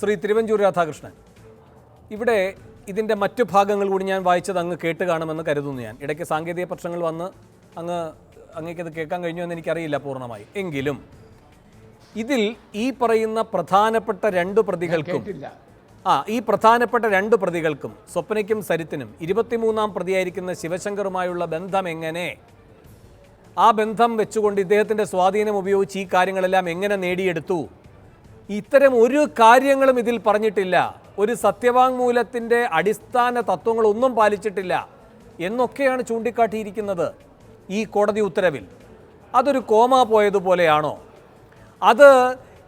ശ്രീ തിരുവഞ്ചൂർ രാധാകൃഷ്ണൻ. ഇവിടെ ഇതിന്റെ മറ്റു ഭാഗങ്ങൾ കൂടി ഞാൻ വായിച്ചത് അങ്ങ് കേട്ട് കാണുമെന്ന് കരുതുന്നു ഞാൻ. ഇടയ്ക്ക് സാങ്കേതിക പ്രശ്നങ്ങൾ വന്ന് അങ്ങ് അങ്ങേക്കത് കേൾക്കാൻ കഴിഞ്ഞു എന്ന് എനിക്കറിയില്ല പൂർണമായി. എങ്കിലും ഇതിൽ ഈ പറയുന്ന പ്രധാനപ്പെട്ട രണ്ട് പ്രതികൾക്കും ആ ഈ പ്രധാനപ്പെട്ട രണ്ട് പ്രതികൾക്കും സ്വപ്നയ്ക്കും സരിത്തിനും ഇരുപത്തിമൂന്നാം പ്രതിയായിരിക്കുന്ന ശിവശങ്കറുമായുള്ള ബന്ധം എങ്ങനെ? ആ ബന്ധം വെച്ചുകൊണ്ട് ഇദ്ദേഹത്തിന്റെ സ്വാധീനം ഉപയോഗിച്ച് ഈ കാര്യങ്ങളെല്ലാം എങ്ങനെ നേടിയെടുത്തു? ഇത്തരം ഒരു കാര്യങ്ങളും ഇതിൽ പറഞ്ഞിട്ടില്ല. ഒരു സത്യവാങ്മൂലത്തിന്റെ അടിസ്ഥാന തത്വങ്ങളൊന്നും പാലിച്ചിട്ടില്ല എന്നൊക്കെയാണ് ചൂണ്ടിക്കാട്ടിയിരിക്കുന്നത് ഈ കോടതി ഉത്തരവിൽ. അതൊരു കോമ പോയതുപോലെയാണോ? അത്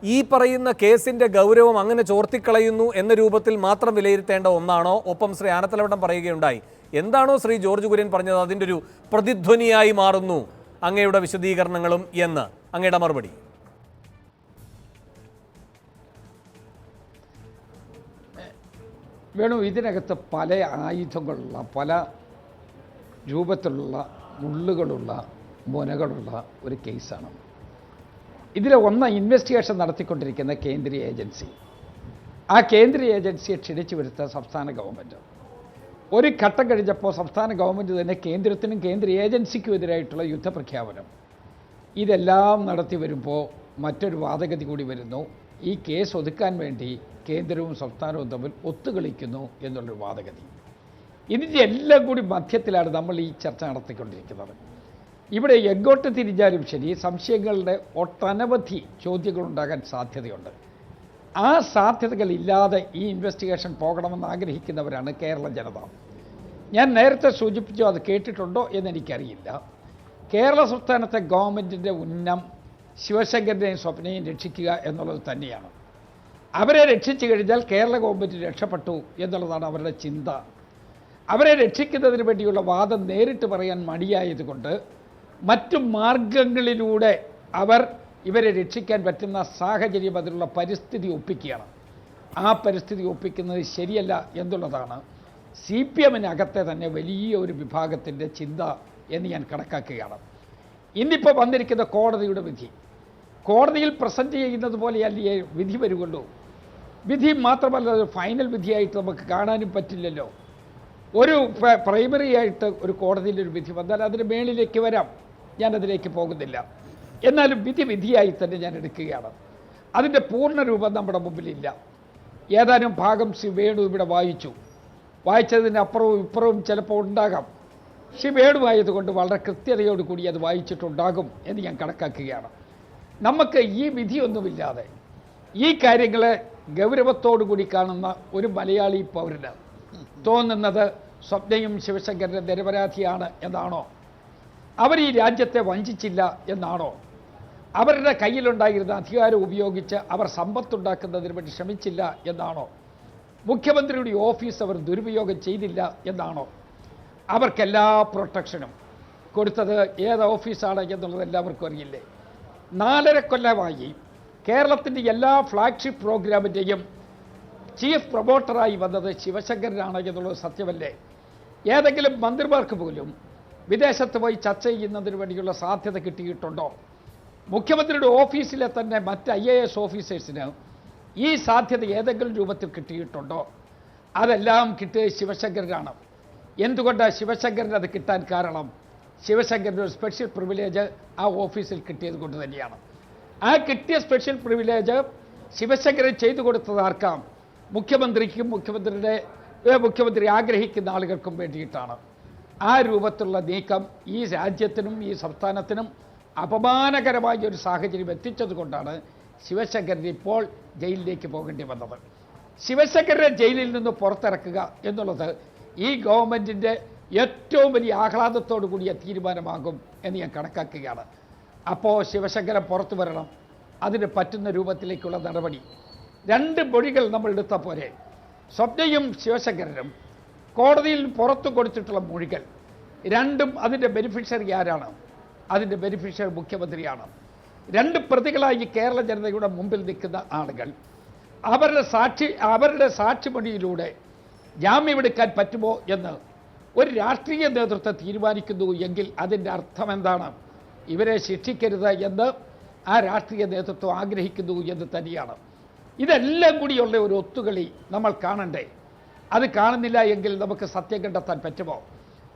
ഈ പറയുന്ന കേസിന്റെ ഗൗരവം അങ്ങനെ ചോർത്തിക്കളയുന്നു എന്ന രൂപത്തിൽ മാത്രം വിലയിരുത്തേണ്ട ഒന്നാണോ? ഒപ്പം ശ്രീ ആനത്തലവട്ടം പറയുകയുണ്ടായി. എന്താണോ ശ്രീ ജോർജ് കുര്യൻ പറഞ്ഞത്? അതിന്റെ ഒരു പ്രതിധ്വനിയായി മാറുന്നു അങ്ങയുടെ വിശദീകരണങ്ങളും എന്ന്. അങ്ങയുടെ മറുപടി. വേണു ഇതിനകത്ത് പല ആയുധങ്ങളുള്ള പല രൂപത്തിലുള്ള മുള്ളുകളുള്ള മുനകളുള്ള ഒരു കേസാണ്. ഇതിൽ ഒന്ന് ഇൻവെസ്റ്റിഗേഷൻ നടത്തിക്കൊണ്ടിരിക്കുന്ന കേന്ദ്രീയ ഏജൻസി. ആ കേന്ദ്രീയ ഏജൻസിയെ ക്ഷണിച്ചു വരുത്ത സംസ്ഥാന ഗവൺമെന്റ് ഒരു ഘട്ടം കഴിഞ്ഞപ്പോൾ സംസ്ഥാന ഗവൺമെന്റ് തന്നെ കേന്ദ്രത്തിനും കേന്ദ്ര ഏജൻസിക്കും എതിരായിട്ടുള്ള യുദ്ധപ്രഖ്യാപനം. ഇതെല്ലാം നടത്തി വരുമ്പോൾ മറ്റൊരു വാദഗതി കൂടി വരുന്നു. ഈ കേസ് ഒതുക്കാൻ വേണ്ടി കേന്ദ്രവും സംസ്ഥാനവും തമ്മിൽ ഒത്തുകളിക്കുന്നു എന്നുള്ളൊരു വാദഗതി. ഇതിന്റെ എല്ലാം കൂടി മധ്യത്തിലാണ് നമ്മൾ ഈ ചർച്ച നടത്തിക്കൊണ്ടിരിക്കുന്നത്. ഇവിടെ എങ്ങോട്ട് തിരിഞ്ഞാലും ശരി സംശയങ്ങളുടെ ഒട്ടനവധി ചോദ്യങ്ങളുണ്ടാകാൻ സാധ്യതയുണ്ട്. ആ സാധ്യതകളില്ലാതെ ഈ ഇൻവെസ്റ്റിഗേഷൻ പോകണമെന്ന് ആഗ്രഹിക്കുന്നവരാണ് കേരള ജനത. ഞാൻ നേരത്തെ സൂചിപ്പിച്ചോ അത് കേട്ടിട്ടുണ്ടോ എന്നെനിക്കറിയില്ല കേരള സംസ്ഥാനത്തെ ഗവൺമെന്റിന്റെ ഉന്നം ശിവശങ്കരനെയും സ്വപ്നയും രക്ഷിക്കുക എന്നുള്ളത് തന്നെയാണ്. അവരെ രക്ഷിച്ചു കഴിഞ്ഞാൽ കേരള ഗവൺമെന്റ് രക്ഷപ്പെട്ടു എന്നുള്ളതാണ് അവരുടെ ചിന്ത. അവരെ രക്ഷിക്കുന്നതിന് വേണ്ടിയുള്ള വാദം നേരിട്ട് പറയാൻ മടിയായതുകൊണ്ട് മറ്റു മാർഗങ്ങളിലൂടെ അവർ ഇവരെ രക്ഷിക്കാൻ പറ്റുന്ന സാഹചര്യം അതിനുള്ള പരിസ്ഥിതി ഒപ്പിക്കുകയാണ്. ആ പരിസ്ഥിതി ഒപ്പിക്കുന്നത് ശരിയല്ല എന്നുള്ളതാണ് സി പി എമ്മിനകത്തെ തന്നെ വലിയ ഒരു വിഭാഗത്തിന്റെ ചിന്ത എന്ന് ഞാൻ കണക്കാക്കുകയാണ്. ഇന്നിപ്പോൾ വന്നിരിക്കുന്ന കോടതിയുടെ വിധി. കോടതിയിൽ പ്രസന്റ് ചെയ്യുന്നത് പോലെയല്ലേ വിധി വരുള്ളൂ വിധി മാത്രമല്ല ഫൈനൽ വിധിയായിട്ട് നമുക്ക് കാണാനും പറ്റില്ലല്ലോ. ഒരു പ്രൈമറി ആയിട്ട് ഒരു കോടതിയിൽ ഒരു വിധി വന്നാൽ അതിന് മേളിലേക്ക് വരാം. ഞാനതിലേക്ക് പോകുന്നില്ല. എന്നാലും വിധി വിധിയായി തന്നെ ഞാൻ എടുക്കുകയാണ്. അതിന്റെ പൂർണ രൂപം നമ്മുടെ മുമ്പിലില്ല. ഏതാനും ഭാഗം ശ്രീ വേണു ഇവിടെ വായിച്ചു. വായിച്ചതിന് അപ്പുറവും ഇപ്പുറവും ചിലപ്പോൾ ഉണ്ടാകാം. ശ്രീ വേണുവായതുകൊണ്ട് വളരെ കൃത്യതയോടുകൂടി അത് വായിച്ചിട്ടുണ്ടാകും എന്ന് ഞാൻ കണക്കാക്കുകയാണ്. നമുക്ക് ഈ വിധിയൊന്നുമില്ലാതെ ഈ കാര്യങ്ങളെ ഗൗരവത്തോടു കൂടി കാണുന്ന ഒരു മലയാളി പൗരന് തോന്നുന്നത് സ്വപ്നയും ശിവശങ്കരന്റെ നിരപരാധിയാണ് എന്നാണോ? അവർ ഈ രാജ്യത്തെ വഞ്ചിച്ചില്ല എന്നാണോ? അവരുടെ കയ്യിലുണ്ടായിരുന്ന അധികാരം ഉപയോഗിച്ച് അവർ സമ്പത്തുണ്ടാക്കുന്നതിന് വേണ്ടി ശ്രമിച്ചില്ല എന്നാണോ? മുഖ്യമന്ത്രിയുടെ ഓഫീസ് അവർ ദുരുപയോഗം ചെയ്തില്ല എന്നാണോ? അവർക്കെല്ലാ പ്രൊട്ടക്ഷനും കൊടുത്തത് ഏത് ഓഫീസാണ് എന്നുള്ളത് എല്ലാവർക്കും അറിയില്ലേ? നാലര കൊല്ലമായി കേരളത്തിന്റെ എല്ലാ ഫ്ലാഗ്ഷിപ്പ് പ്രോഗ്രാമിന്റെയും ചീഫ് പ്രൊമോട്ടറായി വന്നത് ശിവശങ്കരനാണ് എന്നുള്ളത് സത്യമല്ലേ? ഏതെങ്കിലും മന്ത്രിമാർക്ക് പോലും വിദേശത്ത് പോയി ചർച്ച ചെയ്യുന്നതിന് വേണ്ടിയുള്ള സാധ്യത കിട്ടിയിട്ടുണ്ടോ? മുഖ്യമന്ത്രിയുടെ ഓഫീസിലെ തന്നെ മറ്റ് ഐ എ എസ് ഓഫീസേഴ്സിന് ഈ സാധ്യത ഏതെങ്കിലും രൂപത്തിൽ കിട്ടിയിട്ടുണ്ടോ? അതെല്ലാം കിട്ടിയത് ശിവശങ്കരനാണ്. എന്തുകൊണ്ടാണ് ശിവശങ്കരൻ അത് കിട്ടാൻ കാരണം? ശിവശങ്കരന് ഒരു സ്പെഷ്യൽ പ്രിവിലേജ് ആ ഓഫീസിൽ കിട്ടിയത് കൊണ്ട് തന്നെയാണ്. ആ കിട്ടിയ സ്പെഷ്യൽ പ്രിവിലേജ് ശിവശങ്കരൻ ചെയ്തു കൊടുത്തത് ആർക്കാം? മുഖ്യമന്ത്രിക്കും മുഖ്യമന്ത്രിയുടെ മുഖ്യമന്ത്രി ആഗ്രഹിക്കുന്ന ആളുകൾക്കും വേണ്ടിയിട്ടാണ്. ആ രൂപത്തിലുള്ള നീക്കം ഈ രാജ്യത്തിനും ഈ സംസ്ഥാനത്തിനും അപമാനകരമായ ഒരു സാഹചര്യം എത്തിച്ചത് കൊണ്ടാണ് ശിവശങ്കരൻ ഇപ്പോൾ ജയിലിലേക്ക് പോകേണ്ടി വന്നത്. ശിവശങ്കരനെ ജയിലിൽ നിന്ന് പുറത്തിറക്കുക എന്നുള്ളത് ഈ ഗവൺമെന്റിന്റെ ഏറ്റവും വലിയ ആഹ്ലാദത്തോടു കൂടിയ തീരുമാനമാകും എന്ന് ഞാൻ കണക്കാക്കുകയാണ്. അപ്പോൾ ശിവശങ്കരൻ പുറത്തു വരണം. അതിന് പറ്റുന്ന രൂപത്തിലേക്കുള്ള നടപടി. രണ്ട് മൊഴികൾ നമ്മൾ എടുത്ത പോലെ സ്വപ്നയും ശിവശങ്കരനും കോടതിയിൽ പുറത്തു കൊടുത്തിട്ടുള്ള മൊഴികൾ. രണ്ടും അതിന്റെ ബെനിഫിഷ്യറി ആരാണ്? അതിന്റെ ബെനിഫിഷ്യറി മുഖ്യമന്ത്രിയാണ്. രണ്ട് പ്രതികളായി കേരള ജനതയുടെ മുമ്പിൽ നിൽക്കുന്ന ആളുകൾ. അവരുടെ സാക്ഷി അവരുടെ സാക്ഷിമൊഴിയിലൂടെ ജാമ്യമെടുക്കാൻ പറ്റുമോ എന്ന് ഒരു രാഷ്ട്രീയ നേതൃത്വം തീരുമാനിക്കുന്നു എങ്കിൽ അതിന്റെ അർത്ഥം എന്താണ്? ഇവരെ ശിക്ഷിക്കരുത് എന്ന് ആ രാഷ്ട്രീയ നേതൃത്വം ആഗ്രഹിക്കുന്നു എന്ന് തന്നെയാണ്. ഇതെല്ലാം കൂടിയുള്ള ഒരു ഒത്തുകളി നമ്മൾ കാണണ്ടേ? അത് കാണുന്നില്ല എങ്കിൽ നമുക്ക് സത്യം കണ്ടെത്താൻ പറ്റുമോ?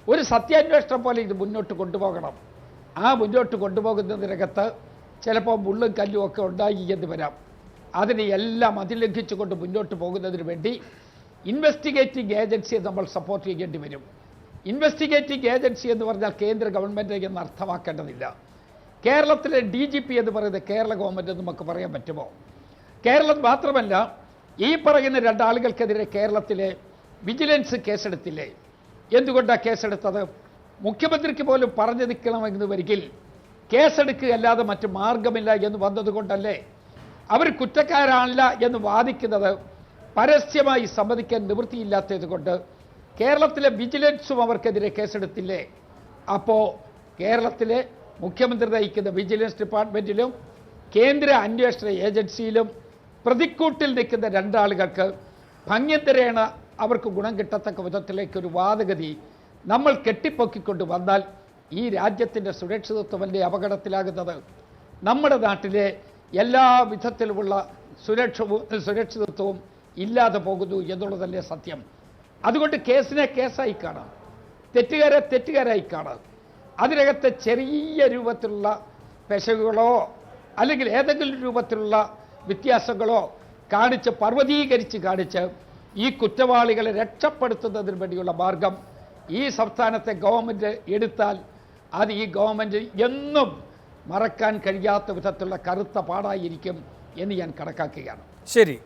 ഒരു സത്യാന്വേഷണം പോലെ ഇത് മുന്നോട്ട് കൊണ്ടുപോകണം. ആ മുന്നോട്ട് കൊണ്ടുപോകുന്നതിനകത്ത് ചിലപ്പോൾ മുള്ളും കല്ലും ഒക്കെ ഉണ്ടായി എന്ന് വരാം. അതിനെ എല്ലാം അതിലംഘിച്ചുകൊണ്ട് മുന്നോട്ട് പോകുന്നതിന് വേണ്ടി ഇൻവെസ്റ്റിഗേറ്റിംഗ് ഏജൻസിയെ നമ്മൾ സപ്പോർട്ട് ചെയ്യേണ്ടി വരും. ഇൻവെസ്റ്റിഗേറ്റിംഗ് ഏജൻസി എന്ന് പറഞ്ഞാൽ കേന്ദ്ര ഗവൺമെന്റ് എന്ന് അർത്ഥമാക്കേണ്ടതില്ല. കേരളത്തിലെ ഡി ജി പി എന്ന് പറയുന്നത് കേരള ഗവൺമെന്റ് എന്ന് നമുക്ക് പറയാൻ പറ്റുമോ? കേരളം മാത്രമല്ല ഈ പറയുന്ന രണ്ടാളുകൾക്കെതിരെ കേരളത്തിലെ വിജിലൻസ് കേസെടുത്തില്ലേ? എന്തുകൊണ്ടാണ് കേസെടുത്തത്? മുഖ്യമന്ത്രിക്ക് പോലും പറഞ്ഞു നിൽക്കണമെന്ന് വരികിൽ കേസെടുക്കുകയല്ലാതെ മറ്റു മാർഗമില്ല എന്ന് വന്നതുകൊണ്ടല്ലേ? അവർ കുറ്റക്കാരാണില്ല എന്ന് വാദിക്കുന്നത്. പരസ്യമായി സമ്മതിക്കാൻ നിവൃത്തിയില്ലാത്തത് കൊണ്ട് കേരളത്തിലെ വിജിലൻസും അവർക്കെതിരെ കേസെടുത്തില്ലേ? അപ്പോൾ കേരളത്തിലെ മുഖ്യമന്ത്രി നയിക്കുന്ന വിജിലൻസ് ഡിപ്പാർട്ട്മെന്റിലും കേന്ദ്ര അന്വേഷണ ഏജൻസിയിലും പ്രതിക്കൂട്ടിൽ നിൽക്കുന്ന രണ്ടാളുകൾക്ക് ഭംഗ്യന്തരേണ അവർക്ക് ഗുണം കിട്ടത്തക്ക വിധത്തിലേക്ക് ഒരു വാദഗതി നമ്മൾ കെട്ടിപ്പൊക്കിക്കൊണ്ട് വന്നാൽ ഈ രാജ്യത്തിന്റെ സുരക്ഷിതത്വമല്ലേ അപകടത്തിലാകുന്നത്? നമ്മുടെ നാട്ടിലെ എല്ലാ വിധത്തിലുമുള്ള സുരക്ഷവും സുരക്ഷിതത്വവും ഇല്ലാതെ പോകുന്നു എന്നുള്ളതല്ലേ സത്യം? അതുകൊണ്ട് കേസിനെ കേസായി കാണാം. തെറ്റുകാരെ തെറ്റുകാരായി കാണാം. അതിനകത്ത് ചെറിയ രൂപത്തിലുള്ള പെശകുകളോ അല്ലെങ്കിൽ ഏതെങ്കിലും രൂപത്തിലുള്ള വ്യത്യാസങ്ങളോ കാണിച്ച് പർവതീകരിച്ച് കാണിച്ച് ഈ കുറ്റവാളികളെ രക്ഷപ്പെടുത്തുന്നതിന് വേണ്ടിയുള്ള മാർഗം ഈ സംസ്ഥാനത്തെ ഗവൺമെന്റ് എടുത്താൽ അത് ഈ ഗവൺമെന്റ് എന്നും മറക്കാൻ കഴിയാത്ത വിധത്തിലുള്ള കറുത്ത പാടായിരിക്കും എന്ന് ഞാൻ കണക്കാക്കുകയാണ്. ശരി.